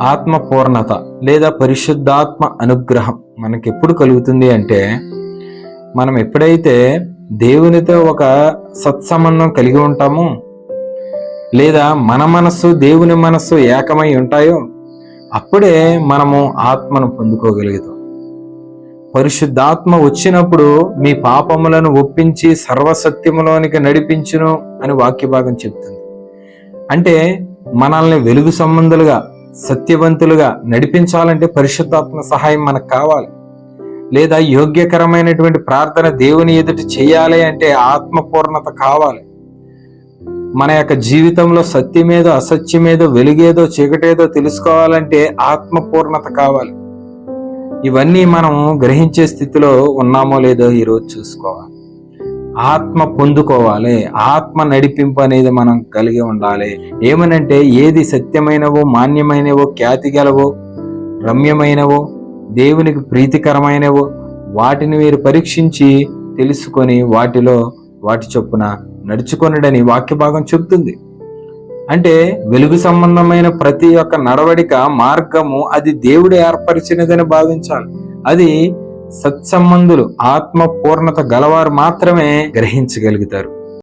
ఆత్మ పూర్ణత లేదా పరిశుద్ధాత్మ అనుగ్రహం మనకి ఎప్పుడు కలుగుతుంది అంటే మనం ఎప్పుడైతే దేవునితో ఒక సత్సంబంధం కలిగి ఉంటామో లేదా మన మనస్సు దేవుని మనస్సు ఏకమై ఉంటాయో అప్పుడే మనము ఆత్మను పొందుకోగలుగుతాం. పరిశుద్ధాత్మ వచ్చినప్పుడు మీ పాపములను ఒప్పించి సర్వసత్యములోనికి నడిపించును అని వాక్య భాగం చెప్తుంది. అంటే మనల్ని వెలుగు సంబంధులుగా సత్యవంతులుగా నడిపించాలంటే పరిశుద్ధాత్మ సహాయం మనకు కావాలి. లేదా యోగ్యకరమైనటువంటి ప్రార్థన దేవుని ఎదుటి చేయాలి అంటే ఆత్మపూర్ణత కావాలి. మన యొక్క జీవితంలో సత్యమేదో అసత్యమేదో వెలుగేదో చీకటేదో తెలుసుకోవాలంటే ఆత్మపూర్ణత కావాలి. ఇవన్నీ మనం గ్రహించే స్థితిలో ఉన్నామో లేదో ఈరోజు చూసుకోవాలి. ఆత్మ పొందుకోవాలి. ఆత్మ నడిపింపు అనేది మనం కలిగి ఉండాలి. ఏమనంటే ఏది సత్యమైనవో మాన్యమైనవో ఖ్యాతి గలవో రమ్యమైనవో దేవునికి ప్రీతికరమైనవో వాటిని మీరు పరీక్షించి తెలుసుకొని వాటిలో వాటి చొప్పున నడుచుకొనడని వాక్య భాగం చెప్తుంది అంటే వెలుగు సంబంధమైన ప్రతి ఒక్క నడవడిక మార్గము అది దేవుడు ఏర్పరిచినదని భావించాలి. అది సత్సంబంధులు ఆత్మ పూర్ణత గలవారు మాత్రమే గ్రహించగలుగుతారు.